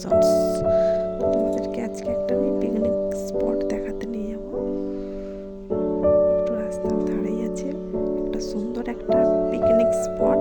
Resorts তোমাদেরকে আজকে একটা আমি পিকনিক স্পট দেখাতে নিয়ে যাব। একটু রাস্তার ধারেই আছে। একটা সুন্দর একটা পিকনিক স্পট